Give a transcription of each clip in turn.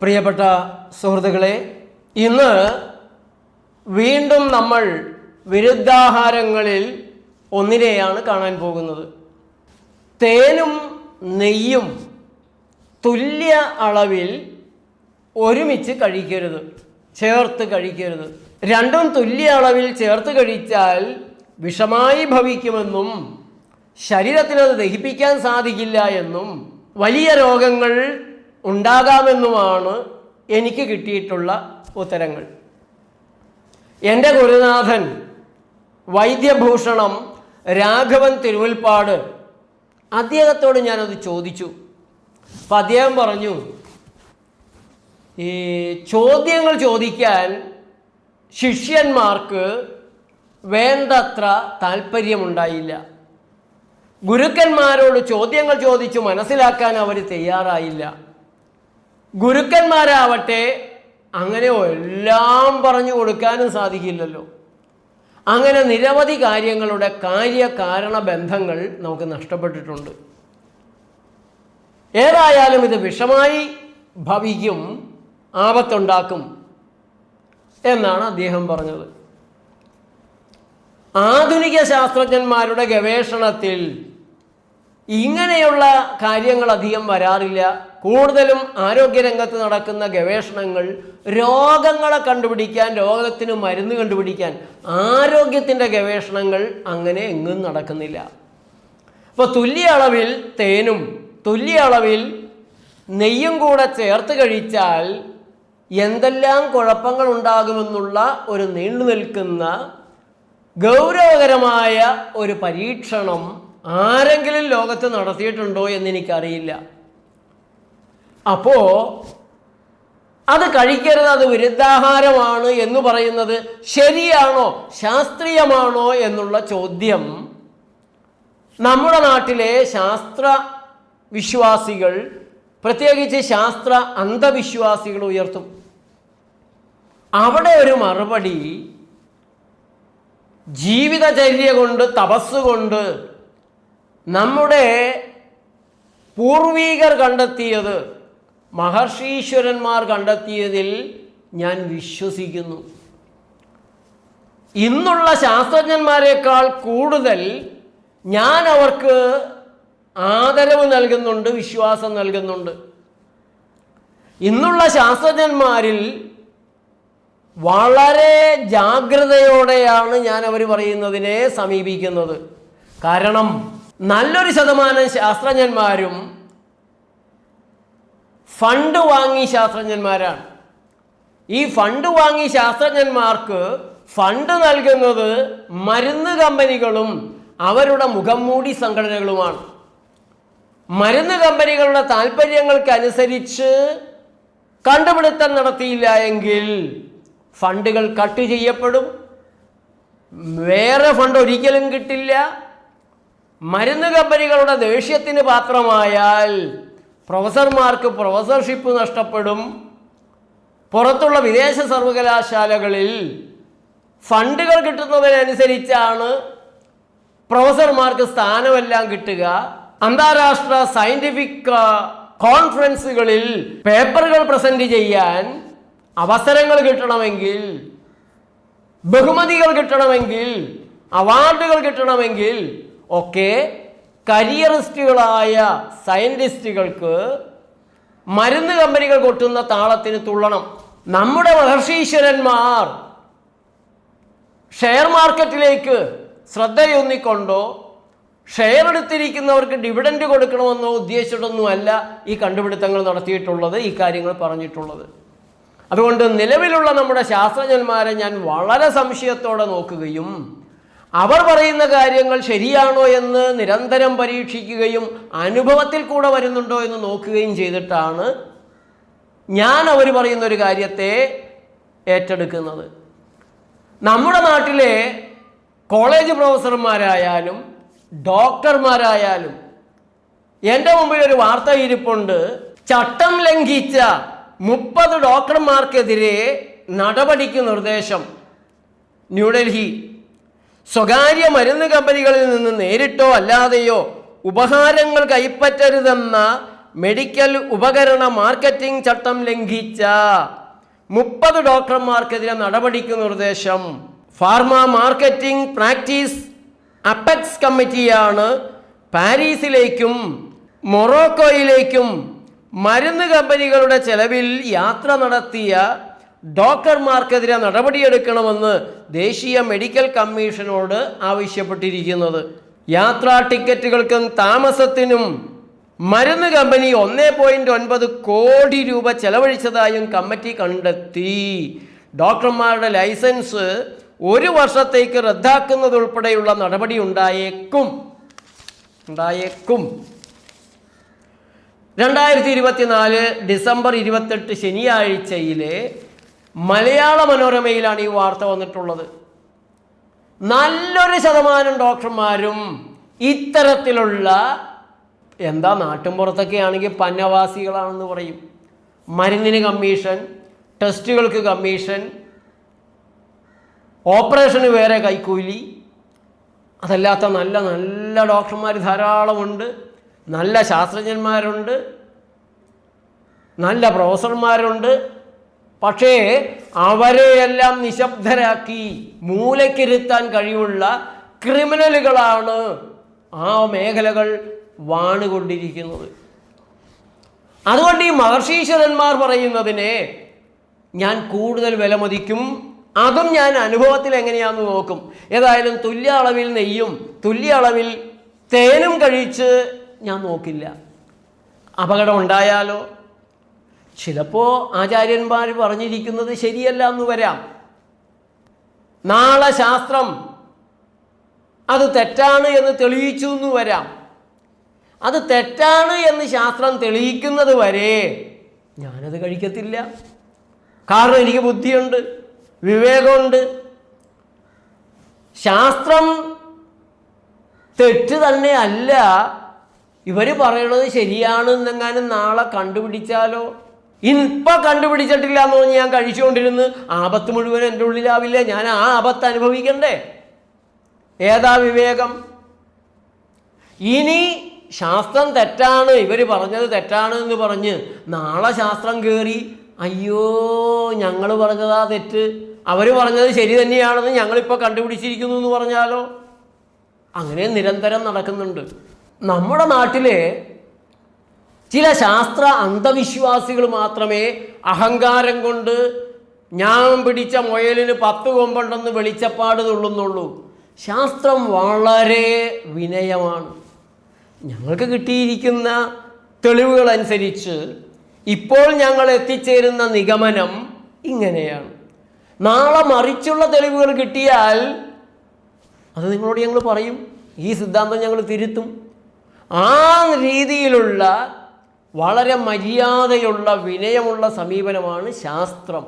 പ്രിയപ്പെട്ട സുഹൃത്തുക്കളെ ഇന്ന് വീണ്ടും നമ്മൾ വിരുദ്ധാഹാരങ്ങളിൽ ഒന്നിനെയാണ് കാണാൻ പോകുന്നത്. തേനും നെയ്യും തുല്യ അളവിൽ ഒരുമിച്ച് കഴിക്കരുത് ചേർത്ത് കഴിക്കരുത്. രണ്ടും തുല്യ അളവിൽ ചേർത്ത് കഴിച്ചാൽ വിഷമായി ഭവിക്കുമെന്നും ശരീരത്തിനത് ദഹിപ്പിക്കാൻ സാധിക്കില്ല എന്നും വലിയ രോഗങ്ങൾ ഉണ്ടാകാമെന്നുമാണ് എനിക്ക് കിട്ടിയിട്ടുള്ള ഉത്തരങ്ങൾ. എന്റെ ഗുരുനാഥൻ വൈദ്യഭൂഷണം രാഘവൻ തിരുവിൽപ്പാട് അദ്ദേഹത്തോട് ഞാനത് ചോദിച്ചു. അപ്പം അദ്ദേഹം പറഞ്ഞു ഈ ചോദ്യങ്ങൾ ചോദിക്കാൻ ശിഷ്യന്മാർക്ക് വേണ്ടത്ര താല്പര്യമുണ്ടായില്ല ഗുരുക്കന്മാരോട് ചോദ്യങ്ങൾ ചോദിച്ചു മനസ്സിലാക്കാൻ അവർ തയ്യാറായില്ല. ഗുരുക്കന്മാരാവട്ടെ അങ്ങനെ എല്ലാം പറഞ്ഞു കൊടുക്കാനും സാധിക്കില്ലല്ലോ. അങ്ങനെ നിരവധി കാര്യങ്ങളുടെ കാര്യകാരണ ബന്ധങ്ങൾ നമുക്ക് നഷ്ടപ്പെട്ടിട്ടുണ്ട്. ഏതായാലും ഇത് വിഷമായി ഭവിക്കും ആപത്തുണ്ടാക്കും എന്നാണ് അദ്ദേഹം പറഞ്ഞത്. ആധുനിക ശാസ്ത്രജ്ഞന്മാരുടെ ഗവേഷണത്തിൽ ഇങ്ങനെയുള്ള കാര്യങ്ങൾ അധികം വരാറില്ല. കൂടുതലും ആരോഗ്യരംഗത്ത് നടക്കുന്ന ഗവേഷണങ്ങൾ രോഗങ്ങളെ കണ്ടുപിടിക്കാൻ രോഗത്തിന് മരുന്ന് കണ്ടുപിടിക്കാൻ ആരോഗ്യത്തിന്റെ ഗവേഷണങ്ങൾ അങ്ങനെ എങ്ങും നടക്കുന്നില്ല. അപ്പോൾ തുല്യ അളവിൽ തേനും തുല്യ അളവിൽ നെയ്യും കൂടെ ചേർത്ത് കഴിച്ചാൽ എന്തെല്ലാം കുഴപ്പങ്ങൾ ഉണ്ടാകുമെന്നുള്ള ഒരു നീണ്ടു നിൽക്കുന്ന ഗൗരവകരമായ ഒരു പരീക്ഷണം ആരെങ്കിലും ലോകത്ത് നടത്തിയിട്ടുണ്ടോ എന്ന് എനിക്കറിയില്ല. അപ്പോൾ അത് കഴിക്കരുത് അത് വിരുദ്ധാഹാരമാണ് എന്ന് പറയുന്നത് ശരിയാണോ ശാസ്ത്രീയമാണോ എന്നുള്ള ചോദ്യം നമ്മുടെ നാട്ടിലെ ശാസ്ത്ര വിശ്വാസികൾ പ്രത്യേകിച്ച് ശാസ്ത്ര അന്ധവിശ്വാസികൾ ഉയർത്തും. അവിടെ ഒരു മറുപടി ജീവിതചര്യ കൊണ്ട് തപസ്സുകൊണ്ട് നമ്മുടെ പൂർവീകർ കണ്ടെത്തിയത് മഹർഷീശ്വരന്മാർ കണ്ടെത്തിയതിൽ ഞാൻ വിശ്വസിക്കുന്നു. ഇന്നുള്ള ശാസ്ത്രജ്ഞന്മാരെക്കാൾ കൂടുതൽ ഞാൻ അവർക്ക് ആദരവ് നൽകുന്നുണ്ട് വിശ്വാസം നൽകുന്നുണ്ട്. ഇന്നുള്ള ശാസ്ത്രജ്ഞന്മാരിൽ വളരെ ജാഗ്രതയോടെയാണ് ഞാൻ അവർ പറയുന്നതിനെ സമീപിക്കുന്നത്. കാരണം നല്ലൊരു ശതമാനം ശാസ്ത്രജ്ഞന്മാരും ഫണ്ട് വാങ്ങി ശാസ്ത്രജ്ഞന്മാരാണ്. ഈ ഫണ്ട് വാങ്ങി ശാസ്ത്രജ്ഞന്മാർക്ക് ഫണ്ട് നൽകുന്നത് മരുന്ന് കമ്പനികളും അവരുടെ മുഖംമൂടി സംഘടനകളുമാണ്. മരുന്ന് കമ്പനികളുടെ താല്പര്യങ്ങൾക്കനുസരിച്ച് കണ്ടുപിടുത്തം നടത്തിയില്ല എങ്കിൽ ഫണ്ടുകൾ കട്ട് ചെയ്യപ്പെടും. വേറെ ഫണ്ട് ഒരിക്കലും കിട്ടില്ല. മരുന്ന് കമ്പനികളുടെ ദേഷ്യത്തിന് പാത്രമായാൽ പ്രൊഫസർമാർക്ക് പ്രൊഫസർഷിപ്പ് നഷ്ടപ്പെടും. പുറത്തുള്ള വിദേശ സർവകലാശാലകളിൽ ഫണ്ടുകൾ കിട്ടുന്നതിനനുസരിച്ചാണ് പ്രൊഫസർമാർക്ക് സ്ഥാനമെല്ലാം കിട്ടുക. അന്താരാഷ്ട്ര സയന്റിഫിക് കോൺഫറൻസുകളിൽ പേപ്പറുകൾ പ്രസന്റ് ചെയ്യാൻ അവസരങ്ങൾ കിട്ടണമെങ്കിൽ ബഹുമതികൾ കിട്ടണമെങ്കിൽ അവാർഡുകൾ കിട്ടണമെങ്കിൽ ഒക്കെ കരിയറിസ്റ്റുകളായ സയന്റിസ്റ്റുകൾക്ക് മരുന്ന് കമ്പനികൾ കൊട്ടുന്ന താളത്തിന് തുള്ളണം. നമ്മുടെ മഹർഷീശ്വരന്മാർ ഷെയർ മാർക്കറ്റിലേക്ക് ശ്രദ്ധയൊന്നിക്കൊണ്ടോ ഷെയർ എടുത്തിരിക്കുന്നവർക്ക് ഡിവിഡൻഡ് കൊടുക്കണമെന്നോ ഉദ്ദേശിച്ചിട്ടൊന്നുമല്ല ഈ കണ്ടുപിടുത്തങ്ങൾ നടത്തിയിട്ടുള്ളത് ഈ കാര്യങ്ങൾ പറഞ്ഞിട്ടുള്ളത്. അതുകൊണ്ട് നിലവിലുള്ള നമ്മുടെ ശാസ്ത്രജ്ഞന്മാരെ ഞാൻ വളരെ സംശയത്തോടെ നോക്കുകയും അവർ പറയുന്ന കാര്യങ്ങൾ ശരിയാണോ എന്ന് നിരന്തരം പരീക്ഷിക്കുകയും അനുഭവത്തിൽ കൂടെ വരുന്നുണ്ടോ എന്ന് നോക്കുകയും ചെയ്തിട്ടാണ് ഞാൻ അവർ പറയുന്ന ഒരു കാര്യത്തെ ഏറ്റെടുക്കുന്നത്. നമ്മുടെ നാട്ടിലെ കോളേജ് പ്രൊഫസർമാരായാലും ഡോക്ടർമാരായാലും എന്റെ മുമ്പിൽ ഒരു വാർത്ത ഇരിപ്പുണ്ട്. ചട്ടം ലംഘിച്ച മുപ്പത് ഡോക്ടർമാർക്കെതിരെ നടപടിക്ക് നിർദ്ദേശം. ന്യൂഡൽഹി സ്വകാര്യ മരുന്ന് കമ്പനികളിൽ നിന്ന് നേരിട്ടോ അല്ലാതെയോ ഉപഹാരങ്ങൾ കൈപ്പറ്റരുതെന്ന മെഡിക്കൽ ഉപകരണ മാർക്കറ്റിംഗ് ചട്ടം ലംഘിച്ച മുപ്പത് ഡോക്ടർമാർക്കെതിരെ നടപടിക്ക് നിർദ്ദേശം. ഫാർമ മാർക്കറ്റിംഗ് പ്രാക്ടീസ് അപ്പെക്സ് കമ്മിറ്റിയാണ് പാരീസിലേക്കും മൊറോക്കോയിലേക്കും മരുന്ന് കമ്പനികളുടെ ചെലവിൽ യാത്ര നടത്തിയ ഡോക്ടർമാർക്കെതിരെ നടപടിയെടുക്കണമെന്ന് ദേശീയ മെഡിക്കൽ കമ്മീഷനോട് ആവശ്യപ്പെട്ടിരിക്കുന്നത്. യാത്രാ ടിക്കറ്റുകൾക്കും താമസത്തിനും മരുന്ന് കമ്പനി ഒന്നേ പോയിന്റ് ഒൻപത് കോടി രൂപ ചെലവഴിച്ചതായും കമ്മിറ്റി കണ്ടെത്തി. ഡോക്ടർമാരുടെ ലൈസൻസ് ഒരു വർഷത്തേക്ക് റദ്ദാക്കുന്നതുൾപ്പെടെയുള്ള നടപടി ഉണ്ടായേക്കും. ഉണ്ടായേക്കും. രണ്ടായിരത്തി ഇരുപത്തിനാല് ഡിസംബർ ഇരുപത്തെട്ട് ശനിയാഴ്ചയിലെ മലയാള മനോരമയിലാണ് ഈ വാർത്ത വന്നിട്ടുള്ളത്. നല്ലൊരു ശതമാനം ഡോക്ടർമാരും ഇത്തരത്തിലുള്ള എന്താ നാട്ടിൻപുറത്തൊക്കെ ആണെങ്കിൽ പന്നവാസികളാണെന്ന് പറയും. മരുന്നിന് കമ്മീഷൻ ടെസ്റ്റുകൾക്ക് കമ്മീഷൻ ഓപ്പറേഷന് വേറെ കൈക്കൂലി. അതല്ലാത്ത നല്ല നല്ല ഡോക്ടർമാർ ധാരാളമുണ്ട്. നല്ല ശാസ്ത്രജ്ഞന്മാരുണ്ട്. നല്ല പ്രൊഫസർമാരുണ്ട്. പക്ഷേ അവരെയെല്ലാം നിശബ്ദരാക്കി മൂലക്കിരുത്താൻ കഴിവുള്ള ക്രിമിനലുകളാണ് ആ മേഖലകൾ വാണുകൊണ്ടിരിക്കുന്നത്. അതുകൊണ്ട് ഈ മഹർഷീശ്വരന്മാർ പറയുന്നതിനെ ഞാൻ കൂടുതൽ വിലമതിക്കും. അതും ഞാൻ അനുഭവത്തിൽ എങ്ങനെയാണെന്ന് നോക്കും. ഏതായാലും തുല്യ അളവിൽ നെയ്യും തുല്യ അളവിൽ തേനും കഴിച്ച് ഞാൻ നോക്കില്ല. അപകടം ഉണ്ടായാലോ? ചിലപ്പോൾ ആചാര്യന്മാർ പറഞ്ഞിരിക്കുന്നത് ശരിയല്ല എന്ന് വരാം. നാളെ ശാസ്ത്രം അത് തെറ്റാണ് എന്ന് തെളിയിച്ചു എന്ന് വരാം. അത് തെറ്റാണ് എന്ന് ശാസ്ത്രം തെളിയിക്കുന്നത് വരെ ഞാനത് കഴിക്കത്തില്ല. കാരണം എനിക്ക് ബുദ്ധിയുണ്ട് വിവേകമുണ്ട്. ശാസ്ത്രം തെറ്റ് തന്നെ അല്ല. ഇവർ പറയണത് ശരിയാണെന്നെങ്ങാനും നാളെ കണ്ടുപിടിച്ചാലോ? ഇപ്പം കണ്ടുപിടിച്ചിട്ടില്ല എന്ന് പറഞ്ഞ് ഞാൻ കഴിച്ചുകൊണ്ടിരുന്ന് ആപത്ത് മുഴുവൻ എന്റെ ഉള്ളിലാവില്ല ഞാൻ ആ ആപത്ത് അനുഭവിക്കണ്ടേ? ഏതാ വിവേകം? ഇനി ശാസ്ത്രം തെറ്റാണ്. ഇവർ പറഞ്ഞത് തെറ്റാണ് എന്ന് പറഞ്ഞ് നാളെ ശാസ്ത്രം കയറി അയ്യോ ഞങ്ങൾ പറഞ്ഞതാ തെറ്റ്. അവർ പറഞ്ഞത് ശരി തന്നെയാണെന്ന് ഞങ്ങളിപ്പോൾ കണ്ടുപിടിച്ചിരിക്കുന്നു എന്ന് പറഞ്ഞാലോ? അങ്ങനെ നിരന്തരം നടക്കുന്നുണ്ട്. നമ്മുടെ നാട്ടിലെ ചില ശാസ്ത്ര അന്ധവിശ്വാസികൾ മാത്രമേ അഹങ്കാരം കൊണ്ട് ഞാൻ പിടിച്ച മുയലിന് പത്ത് കൊമ്പുണ്ടെന്ന് വെളിച്ചപ്പാട് തുള്ളുന്നുള്ളൂ. ശാസ്ത്രം വളരെ വിനയമാണ്. ഞങ്ങൾക്ക് കിട്ടിയിരിക്കുന്ന തെളിവുകളനുസരിച്ച് ഇപ്പോൾ ഞങ്ങൾ എത്തിച്ചേരുന്ന നിഗമനം ഇങ്ങനെയാണ്. നാളെ മറിച്ചുള്ള തെളിവുകൾ കിട്ടിയാൽ അത് നിങ്ങളോട് ഞങ്ങൾ പറയും. ഈ സിദ്ധാന്തം ഞങ്ങൾ തിരുത്തും. ആ രീതിയിലുള്ള വളരെ മര്യാദയുള്ള വിനയമുള്ള സമീപനമാണ് ശാസ്ത്രം.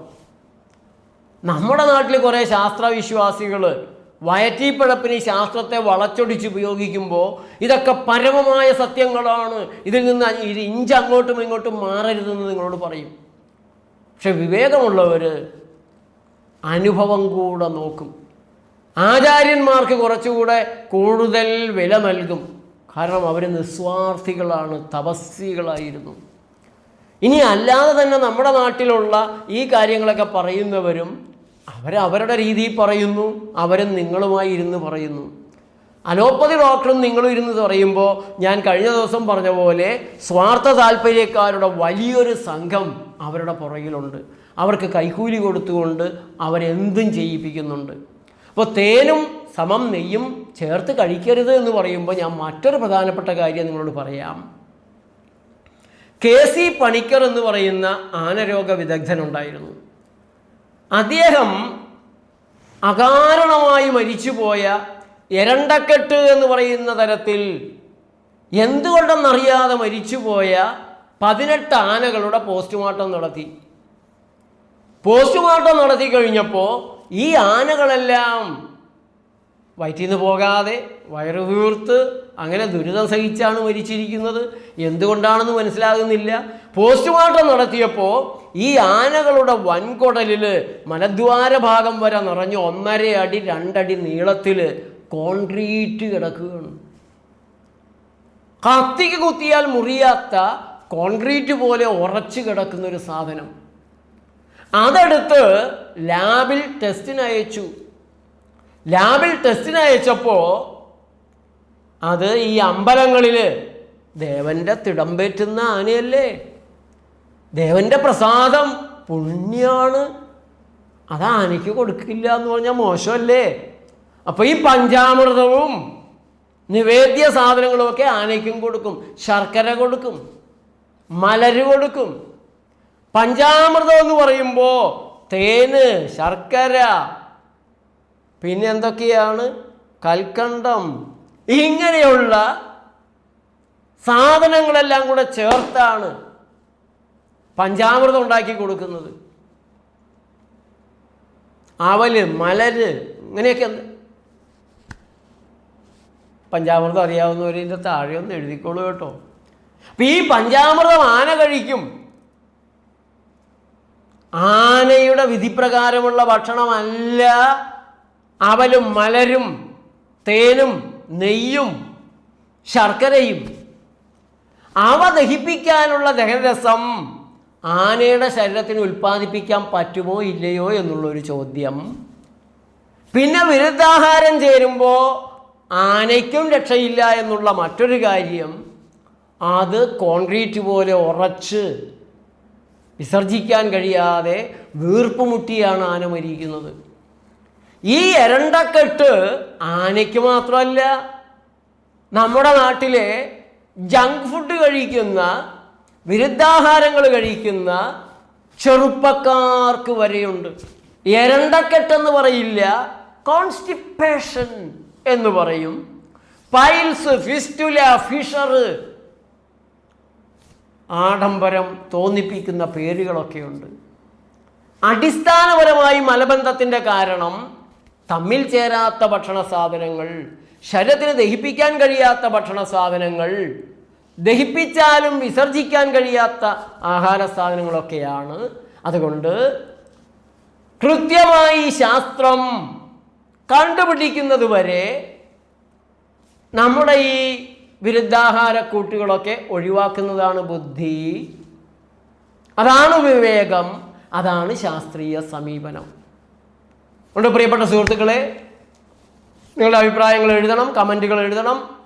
നമ്മുടെ നാട്ടിൽ കുറേ ശാസ്ത്രവിശ്വാസികൾ വയറ്റിപ്പഴപ്പിന് ശാസ്ത്രത്തെ വളച്ചൊടിച്ച് ഉപയോഗിക്കുമ്പോൾ ഇതൊക്കെ പരമമായ സത്യങ്ങളാണ്. ഇതിൽ നിന്ന് ഇഞ്ച് അങ്ങോട്ടും ഇങ്ങോട്ടും മാറരുതെന്ന് നിങ്ങളോട് പറയും. പക്ഷെ വിവേകമുള്ളവർ അനുഭവം കൂടെ നോക്കും. ആചാര്യന്മാർക്ക് കുറച്ചുകൂടെ കൂടുതൽ വില നൽകും. കാരണം അവർ നിസ്വാർത്ഥികളാണ് തപസ്വികളായിരുന്നു. ഇനി അല്ലാതെ തന്നെ നമ്മുടെ നാട്ടിലുള്ള ഈ കാര്യങ്ങളൊക്കെ പറയുന്നവരും അവരവരുടെ രീതിയിൽ പറയുന്നു അവരും നിങ്ങളുമായി ഇരുന്ന് പറയുന്നു. അലോപ്പതി ഡോക്ടറും നിങ്ങളും ഇരുന്ന് പറയുമ്പോൾ ഞാൻ കഴിഞ്ഞ ദിവസം പറഞ്ഞ പോലെ സ്വാർത്ഥ താല്പര്യക്കാരുടെ വലിയൊരു സംഘം അവരുടെ പുറകിലുണ്ട്. അവർക്ക് കൈക്കൂലി കൊടുത്തുകൊണ്ട് അവരെന്തും ചെയ്യിപ്പിക്കുന്നുണ്ട്. അപ്പോൾ തേനും സമം നെയ്യും ചേർത്ത് കഴിക്കരുത് എന്ന് പറയുമ്പോൾ ഞാൻ മറ്റൊരു പ്രധാനപ്പെട്ട കാര്യം നിങ്ങളോട് പറയാം. കെ സി പണിക്കർ എന്ന് പറയുന്ന ആനരോഗ വിദഗ്ധനുണ്ടായിരുന്നു അദ്ദേഹം അകാരണമായി മരിച്ചുപോയ എരണ്ടക്കെട്ട് എന്ന് പറയുന്ന തരത്തിൽ എന്തുകൊണ്ടെന്നറിയാതെ മരിച്ചുപോയ പതിനെട്ട് ആനകളുടെ പോസ്റ്റ്മോർട്ടം നടത്തി. പോസ്റ്റ്മോർട്ടം നടത്തി കഴിഞ്ഞപ്പോൾ ഈ ആനകളെല്ലാം വയറ്റിൽ നിന്ന് പോകാതെ വയറ് വീർത്ത് അങ്ങനെ ദുരിതം സഹിച്ചാണ് മരിച്ചിരിക്കുന്നത്. എന്തുകൊണ്ടാണെന്ന് മനസ്സിലാകുന്നില്ല. പോസ്റ്റ്മോർട്ടം നടത്തിയപ്പോൾ ഈ ആനകളുടെ വൻകുടലിൽ മലദ്വാര ഭാഗം വരെ നിറഞ്ഞ് ഒന്നര അടി രണ്ടടി നീളത്തിൽ കോൺക്രീറ്റ് കിടക്കുകയാണ്. കത്തിക്ക് കുത്തിയാൽ മുറിയാത്ത കോൺക്രീറ്റ് പോലെ ഉറച്ചു കിടക്കുന്ന ഒരു സാധനം. അതെടുത്ത് ലാബിൽ ടെസ്റ്റിന് അയച്ചു. ലാബിൽ ടെസ്റ്റിന് അയച്ചപ്പോൾ അത് ഈ അമ്പലങ്ങളിൽ ദേവന്റെ തിടമ്പേറ്റുന്ന ആനയല്ലേ? ദേവന്റെ പ്രസാദം പുണ്യാണ്. അത് ആനയ്ക്ക് കൊടുക്കില്ല എന്ന് പറഞ്ഞാൽ മോശമല്ലേ? അപ്പോൾ ഈ പഞ്ചാമൃതവും നിവേദ്യ സാധനങ്ങളും ഒക്കെ ആനയ്ക്കും കൊടുക്കും. ശർക്കര കൊടുക്കും. മലര് കൊടുക്കും. പഞ്ചാമൃതം എന്ന് പറയുമ്പോൾ തേന് ശർക്കര പിന്നെ എന്തൊക്കെയാണ് കൽക്കണ്ടം. ഇങ്ങനെയുള്ള സാധനങ്ങളെല്ലാം കൂടെ ചേർത്താണ് പഞ്ചാമൃതം ഉണ്ടാക്കി കൊടുക്കുന്നത്. അവൽ മലര് ഇങ്ങനെയൊക്കെ പഞ്ചാമൃതം അറിയാവുന്നവരിന്റെ താഴെ ഒന്ന് എഴുതിക്കോളൂ കേട്ടോ. അപ്പൊ ഈ പഞ്ചാമൃതം ആന കഴിക്കും. ആനയുടെ വിധിപ്രകാരമുള്ള ഭക്ഷണമല്ല അവലും മലരും തേനും നെയ്യും ശർക്കരയും അവ ദഹിപ്പിക്കാനുള്ള ദഹനരസം ആനയുടെ ശരീരത്തിന് ഉൽപ്പാദിപ്പിക്കാൻ പറ്റുമോ ഇല്ലയോ എന്നുള്ളൊരു ചോദ്യം. പിന്നെ വിരുദ്ധാഹാരം ചേരുമ്പോൾ ആനയ്ക്കും രക്ഷയില്ല എന്നുള്ള മറ്റൊരു കാര്യം അത് കോൺക്രീറ്റ് പോലെ ഉറച്ച് വിസർജിക്കാൻ കഴിയാതെ വീർപ്പുമുട്ടിയാണ് ആന മരിക്കുന്നത്. ഈ എരണ്ടക്കെട്ട് ആനയ്ക്ക് മാത്രമല്ല നമ്മുടെ നാട്ടിലെ ജങ്ക് ഫുഡ് കഴിക്കുന്ന വിരുദ്ധാഹാരങ്ങൾ കഴിക്കുന്ന ചെറുപ്പക്കാർക്ക് വരെയുണ്ട്. എരണ്ടക്കെട്ടെന്ന് പറയില്ല കോൺസ്റ്റിപ്പേഷൻ എന്ന് പറയും. പൈൽസ് ഫിസ്റ്റുല ഫിഷർ ആഡംബരം തോന്നിപ്പിക്കുന്ന പേരുകളൊക്കെയുണ്ട്. അടിസ്ഥാനപരമായി മലബന്ധത്തിന്റെ കാരണം തമ്മിൽ ചേരാത്ത ഭക്ഷണ സാധനങ്ങൾ ശരീരത്തിന് ദഹിപ്പിക്കാൻ കഴിയാത്ത ഭക്ഷണ സാധനങ്ങൾ ദഹിപ്പിച്ചാലും വിസർജിക്കാൻ കഴിയാത്ത ആഹാര സാധനങ്ങളൊക്കെയാണ്. അതുകൊണ്ട് കൃത്യമായി ശാസ്ത്രം കണ്ടുപിടിക്കുന്നത് വരെ നമ്മുടെ ഈ വിരുദ്ധാഹാര കൂട്ടുകളൊക്കെ ഒഴിവാക്കുന്നതാണ് ബുദ്ധി. അതാണ് വിവേകം അതാണ് ശാസ്ത്രീയ സമീപനം. അതുകൊണ്ട് പ്രിയപ്പെട്ട സുഹൃത്തുക്കളെ? നിങ്ങളുടെ അഭിപ്രായങ്ങൾ എഴുതണം കമന്റുകൾ എഴുതണം.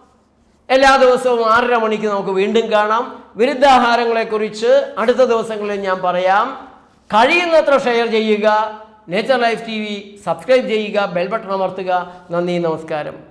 എല്ലാ ദിവസവും ആറര മണിക്ക് നമുക്ക് വീണ്ടും കാണാം. വിരുദ്ധാഹാരങ്ങളെക്കുറിച്ച് അടുത്ത ദിവസങ്ങളിൽ ഞാൻ പറയാം. കഴിയുന്നത്ര ഷെയർ ചെയ്യുക. Nature life T V subscribe ചെയ്യുക. ബെൽ ബട്ടൺ അമർത്തുക. നന്ദി നമസ്കാരം.